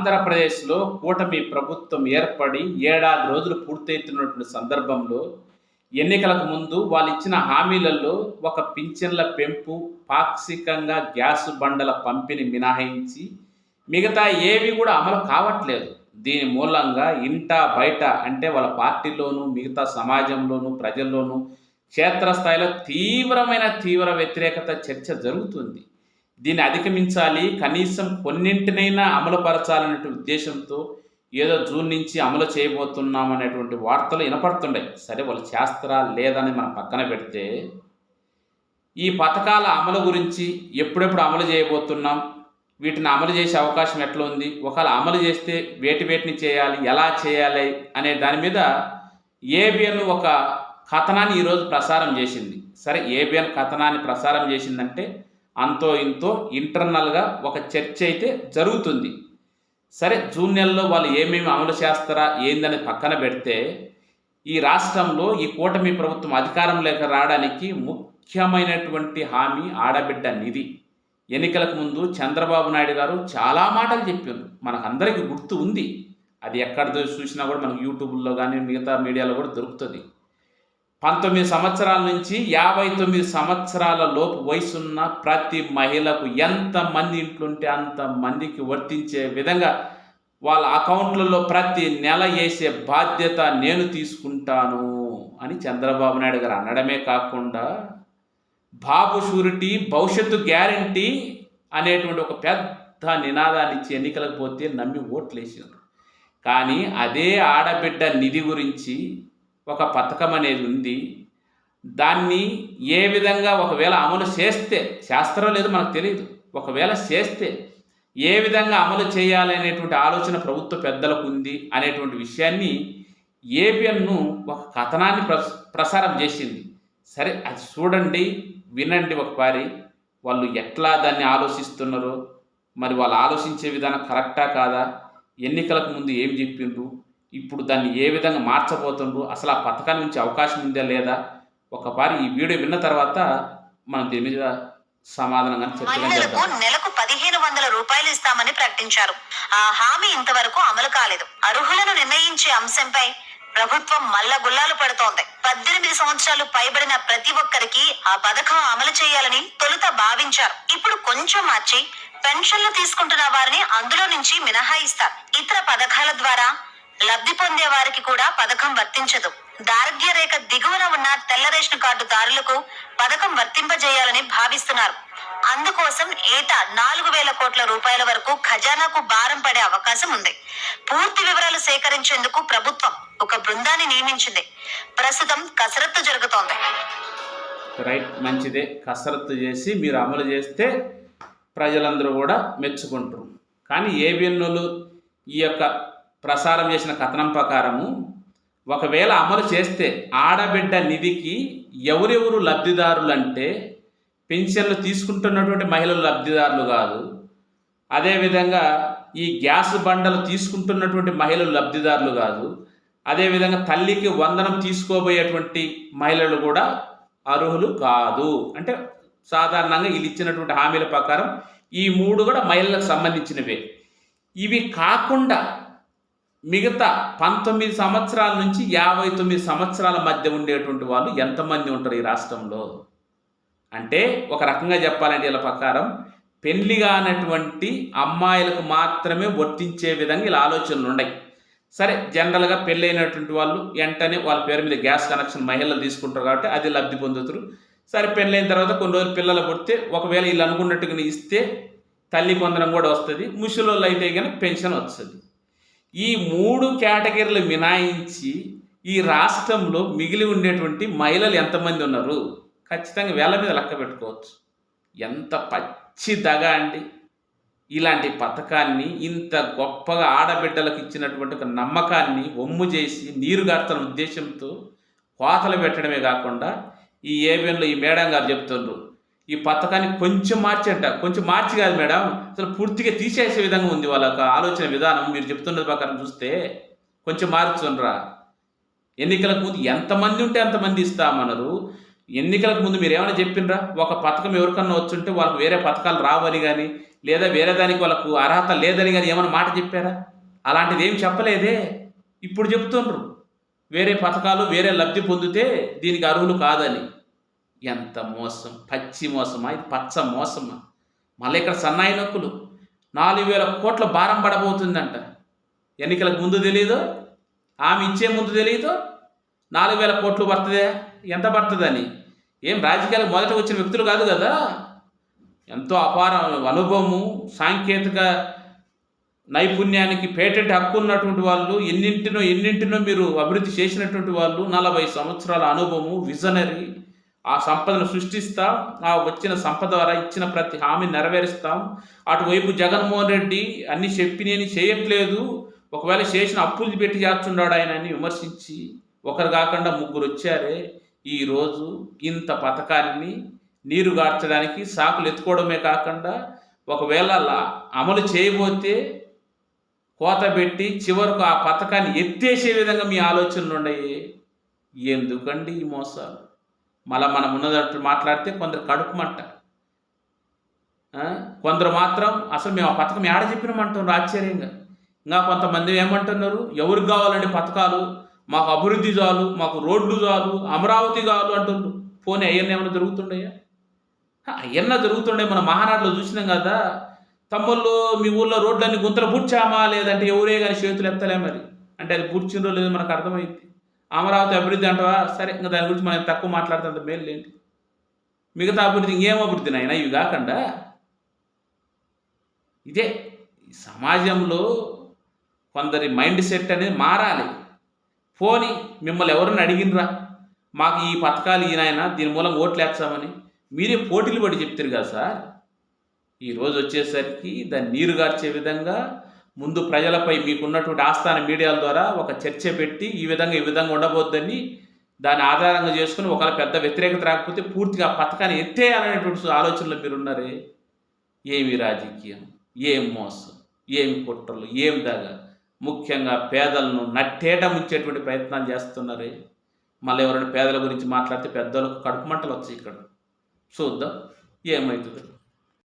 ఆంధ్రప్రదేశ్లో కూటమి ప్రభుత్వం ఏర్పడి ఏడాది రోజులు పూర్తవుతున్నటువంటి సందర్భంలో ఎన్నికలకు ముందు వాళ్ళు ఇచ్చిన హామీలలో ఒక పింఛన్ల పెంపు పాక్షికంగా గ్యాస్ బండల పంపిణీ మినహాయించి మిగతా ఏవి కూడా అమలు కావట్లేదు. దీని మూలంగా ఇంట బయట అంటే వాళ్ళ పార్టీలోనూ మిగతా సమాజంలోనూ ప్రజల్లోనూ క్షేత్రస్థాయిలో తీవ్రమైన తీవ్ర వ్యతిరేకత చర్చ జరుగుతుంది. దీన్ని అధిగమించాలి. కనీసం కొన్నింటినైనా అమలుపరచాలనే ఉద్దేశంతో ఏదో జూన్ నుంచి అమలు చేయబోతున్నాం అనేటువంటి వార్తలు వినపడుతుండే సరే వాళ్ళు చేస్తారా లేదని మనం పక్కన పెడితే ఈ పథకాల అమలు గురించి ఎప్పుడెప్పుడు అమలు చేయబోతున్నాం? వీటిని అమలు చేసే అవకాశం ఎట్లా ఉంది? ఒకవేళ అమలు చేస్తే వేటి వేటిని చేయాలి? ఎలా చేయాలి? అనే దాని మీద ఏబిఎన్ ఒక కథనాన్ని ఈరోజు ప్రసారం చేసింది. సరే ఏబిఎన్ కథనాన్ని ప్రసారం చేసిందంటే అంతో ఇంతో ఇంటర్నల్గా ఒక చర్చ అయితే జరుగుతుంది. సరే జూన్ నెలలో వాళ్ళు ఏమేమి అమలు చేస్తారా ఏందని పక్కన పెడితే ఈ రాష్ట్రంలో ఈ కూటమి ప్రభుత్వం అధికారంలోకి రావడానికి ముఖ్యమైనటువంటి హామీ ఆడబిడ్డ నిధి. ఎన్నికలకు ముందు చంద్రబాబు నాయుడు గారు చాలా మాటలు చెప్పారు. మనకందరికీ గుర్తు ఉంది. అది ఎక్కడ చూసినా కూడా మనకు యూట్యూబ్లో కానీ మిగతా మీడియాలో కూడా దొరుకుతుంది. పంతొమ్మిది సంవత్సరాల నుంచి యాభై తొమ్మిది సంవత్సరాల లోపు వయసున్న ప్రతి మహిళకు ఎంతమంది ఇంట్లుంటే అంత మందికి వర్తించే విధంగా వాళ్ళ అకౌంట్లలో ప్రతి నెల వేసే బాధ్యత నేను తీసుకుంటాను అని చంద్రబాబు నాయుడు గారు అనడమే కాకుండా బాబు షూరిటీ భవిష్యత్తు గ్యారంటీ అనేటువంటి ఒక పెద్ద నినాదాన్ని ఇచ్చి ఎన్నికలకు పోతే నమ్మి ఓట్లు వేసారు కానీ అదే ఆడబిడ్డ నిధి గురించి ఒక పథకం అనేది ఉంది. దాన్ని ఏ విధంగా ఒకవేళ అమలు చేస్తే శాస్త్రం లేదు మనకు తెలియదు ఒకవేళ చేస్తే ఏ విధంగా అమలు చేయాలి అనేటువంటి ఆలోచన ప్రభుత్వ పెద్దలకు ఉంది అనేటువంటి విషయాన్ని ఏబిఎన్ను ఒక కథనాన్ని ప్రసారం చేసింది. సరే అది చూడండి వినండి ఒకసారి. వాళ్ళు ఎట్లా దాన్ని ఆలోచిస్తున్నారో మరి వాళ్ళు ఆలోచించే విధానం కరెక్టా కాదా? ఎన్నికలకు ముందు ఏం చెప్పిండ్రు? ఇప్పుడు దాన్ని ఏ విధంగా మార్చబోతుండ్రు? అసలు ఆ పథకాన్ని నుంచి అవకాశం ఉందా లేదా? ఒకసారి ఈ వీడియో విన్న తర్వాత మనం దీని మీద సమాధానంగా మహిళలకు నెలకు పదిహేను వందల రూపాయలు ఇస్తామని ప్రకటించారు. ఆ హామీ ఇంతవరకు అమలు కాలేదు. అర్హులను నిర్ణయించే అంశంపై ప్రభుత్వం మల్ల గుల్లాలు పడుతోంది. పద్దెనిమిది సంవత్సరాలు పైబడిన ప్రతి ఒక్కరికి ఆ పథకం అమలు చేయాలని తొలుత భావించారు. ఇప్పుడు కొంచెం మార్చి పెన్షన్లు తీసుకుంటున్న వారిని అందులో నుంచి మినహాయిస్తారు. ఇతర పథకాల ద్వారా లబ్ధి పొందే వారికి కూడా పథకం వర్తించదు. దారిద్ర్య రేఖ దిగువన ఉన్న తెల్ల రేషన్ కార్డుదారులకు పథకం వర్తింపజేయాలని భావిస్తున్నారు. అందుకోసం ఏటా నాలుగు వేల కోట్ల రూపాయల వరకు ఖజానాకు భారం పడే అవకాశం ఉంది. పూర్తి వివరాలు సేకరించేందుకు ప్రభుత్వం ఒక బృందాన్ని నియమించింది. ప్రస్తుతం కసరత్తు జరుగుతోంది. రైట్ మంచిదే. కసరత్తు చేసి మీరు అమలు చేస్తే ప్రజలందరూ కూడా మెచ్చుకుంటారు. కానీ ఏబిఎన్ఓలు ఈ యొక్క ప్రసారం చేసిన కథనం ప్రకారము ఒకవేళ అమలు చేస్తే ఆడబిడ్డ నిధికి ఎవరెవరు లబ్ధిదారులు అంటే పెన్షన్లు తీసుకుంటున్నటువంటి మహిళలు లబ్ధిదారులు కాదు. అదేవిధంగా ఈ గ్యాస్ బండలు తీసుకుంటున్నటువంటి మహిళలు లబ్ధిదారులు కాదు. అదేవిధంగా తల్లికి వందనం తీసుకోబోయేటువంటి మహిళలు కూడా అర్హులు కాదు. అంటే సాధారణంగా వీళ్ళు ఇచ్చినటువంటి హామీల ప్రకారం ఈ మూడు కూడా మహిళలకు సంబంధించినవే. ఇవి కాకుండా మిగతా పంతొమ్మిది సంవత్సరాల నుంచి యాభై తొమ్మిది సంవత్సరాల మధ్య ఉండేటువంటి వాళ్ళు ఎంతమంది ఉంటారు ఈ రాష్ట్రంలో? అంటే ఒక రకంగా చెప్పాలంటే వీళ్ళ ప్రకారం పెళ్ళి కానటువంటి అమ్మాయిలకు మాత్రమే వర్తించే విధంగా ఇలా ఆలోచనలు ఉన్నాయి. సరే జనరల్గా పెళ్ళైనటువంటి వాళ్ళు వెంటనే వాళ్ళ పేరు మీద గ్యాస్ కనెక్షన్ మహిళలు తీసుకుంటారు కాబట్టి అది లబ్ధి పొందుతారు. సరే పెళ్ళైన తర్వాత కొన్ని రోజులు పిల్లలు పుడితే ఒకవేళ వీళ్ళు అనుకున్నట్టుగా ఇస్తే తల్లి పొందడం కూడా వస్తుంది. ముసలోళ్ళు అయితే కనుక పెన్షన్ వస్తుంది. ఈ మూడు కేటగిరీలు మినాయించి ఈ రాష్ట్రంలో మిగిలి ఉండేటువంటి మహిళలు ఎంతమంది ఉన్నారు? ఖచ్చితంగా వేల మీద లెక్క పెట్టుకోవచ్చు. ఎంత పచ్చి దగ అండి. ఇలాంటి పథకాన్ని ఇంత గొప్పగా ఆడబిడ్డలకు ఇచ్చినటువంటి ఒక నమ్మకాన్ని ఒమ్ము చేసి నీరు గార్తన ఉద్దేశంతో కోతలు పెట్టడమే కాకుండా ఈ ఏబిఎన్లో ఈ మేడం గారు చెప్తున్నారు ఈ పథకాన్ని కొంచెం మార్చంట కొంచెం మార్చి కాదు మేడం. అసలు పూర్తిగా తీసేసే విధంగా ఉంది వాళ్ళ ఆలోచన విధానం. మీరు చెప్తున్నది ప్రకారం చూస్తే కొంచెం మార్చుండ్రా ఎన్నికలకు ముందు ఎంతమంది ఉంటే అంతమంది ఇస్తామన్నారు. ఎన్నికలకు ముందు మీరు ఏమైనా చెప్పిండ్రా ఒక పథకం ఎవరికన్నా వచ్చుంటే వాళ్ళకి వేరే పథకాలు రావని కానీ లేదా వేరే దానికి వాళ్ళకు అర్హత లేదని కానీ ఏమైనా మాట చెప్పారా? అలాంటిది ఏం చెప్పలేదే. ఇప్పుడు చెప్తుండ్రు. వేరే పథకాలు వేరే లబ్ధి పొందితే దీనికి అర్హులు కాదని. ఎంత మోసం పచ్చి మోసమా? ఇది పచ్చ మోసమా? మళ్ళీ ఇక్కడ సన్నాయి నొక్కులు. నాలుగు వేల కోట్ల భారం పడబోతుందంట. ఎన్నికలకు ముందు తెలియదు ఆమె ఇచ్చే ముందు తెలియదు నాలుగు వేల కోట్లు పడుతుందే? ఎంత పడుతుందని? ఏం రాజకీయాలకు మొదట వచ్చిన వ్యక్తులు కాదు కదా? ఎంతో అపార అనుభవము సాంకేతిక నైపుణ్యానికి పేటెంట్ హక్కు ఉన్నటువంటి వాళ్ళు ఎన్నింటినో ఎన్నింటినో మీరు అభివృద్ధి చేసినటువంటి వాళ్ళు నలభై సంవత్సరాల అనుభవము విజనరీ ఆ సంపదను సృష్టిస్తాం ఆ వచ్చిన సంపద ద్వారా ఇచ్చిన ప్రతి హామీ నెరవేరుస్తాం. అటువైపు జగన్మోహన్ రెడ్డి అన్ని చెప్పినేని చేయట్లేదు. ఒకవేళ చేసిన అప్పులు పెట్టి చేస్తున్నాడు ఆయన అని విమర్శించి ఒకరు కాకుండా ముగ్గురు వచ్చారే. ఈరోజు ఇంత పథకాన్ని నీరు గార్చడానికి సాకులు ఎత్తుకోవడమే కాకుండా ఒకవేళ అమలు చేయబోతే కోత పెట్టి చివరకు ఆ పథకాన్ని ఎత్తేసే విధంగా మీ ఆలోచనలు ఉన్నాయి ఎందుకండి ఈ మోసాలు? మళ్ళీ మనం ఉన్నదట్టు మాట్లాడితే కొందరు కడుపు మంట. కొందరు మాత్రం అసలు మేము ఆ పథకం ఏడ చెప్పినామంటున్నారు ఆశ్చర్యంగా ఇంకా కొంతమంది ఏమంటున్నారు? ఎవరికి కావాలండి పథకాలు? మాకు అభివృద్ధి చాలు మాకు రోడ్లు చాలు అమరావతి చాలు అంటున్నారు. పోనీ అయ్యన్న ఏమైనా జరుగుతుండయా? అయ్యన్న జరుగుతుండే మన మహానాడులో చూసినాం కదా. తమ్ముళ్ళు మీ ఊళ్ళో రోడ్లన్నీ గుంతలు పూడ్చామా? లేదంటే ఎవరే కానీ చేతులు ఎత్తలే మరి. అంటే అది పూడ్చిందో లేదో మనకు అర్థమైంది. అమరావతి అభివృద్ధి అంటావా? సరే ఇంకా దాని గురించి మనం తక్కువ మాట్లాడుతుంది మేలు ఏంటి? మిగతా అభివృద్ధి ఇంకేం అభివృద్ధి నాయన ఇవి కాకుండా ఇదే సమాజంలో కొందరి మైండ్ సెట్ అనేది మారాలి. పోని మిమ్మల్ని ఎవరిని అడిగినరా? మాకు ఈ పథకాలు ఈయన దీని మూలం ఓట్లు వేస్తామని. మీరే పోటీలు పడి చెప్తారు కదా సార్. ఈరోజు వచ్చేసరికి దాన్ని నీరు గార్చే విధంగా ముందు ప్రజలపై మీకున్నటువంటి ఆస్థాన మీడియాల ద్వారా ఒక చర్చ పెట్టి ఈ విధంగా ఈ విధంగా ఉండబోద్దని దాన్ని ఆధారంగా చేసుకుని ఒకవేళ పెద్ద వ్యతిరేకత రాకపోతే పూర్తిగా పథకాన్ని ఎత్తేయాలనేటువంటి ఆలోచనలో మీరు ఉన్నారే ఏమి రాజకీయం ఏం మోసం ఏం కుట్రలు ఏం దగ? ముఖ్యంగా పేదలను నట్టేట ముంచేటువంటి ప్రయత్నాలు చేస్తున్నారే? మళ్ళీ ఎవరైనా పేదల గురించి మాట్లాడితే పెద్దలకు కడుపు మంటలు వచ్చాయి ఇక్కడ. చూద్దాం ఏమవుతుందో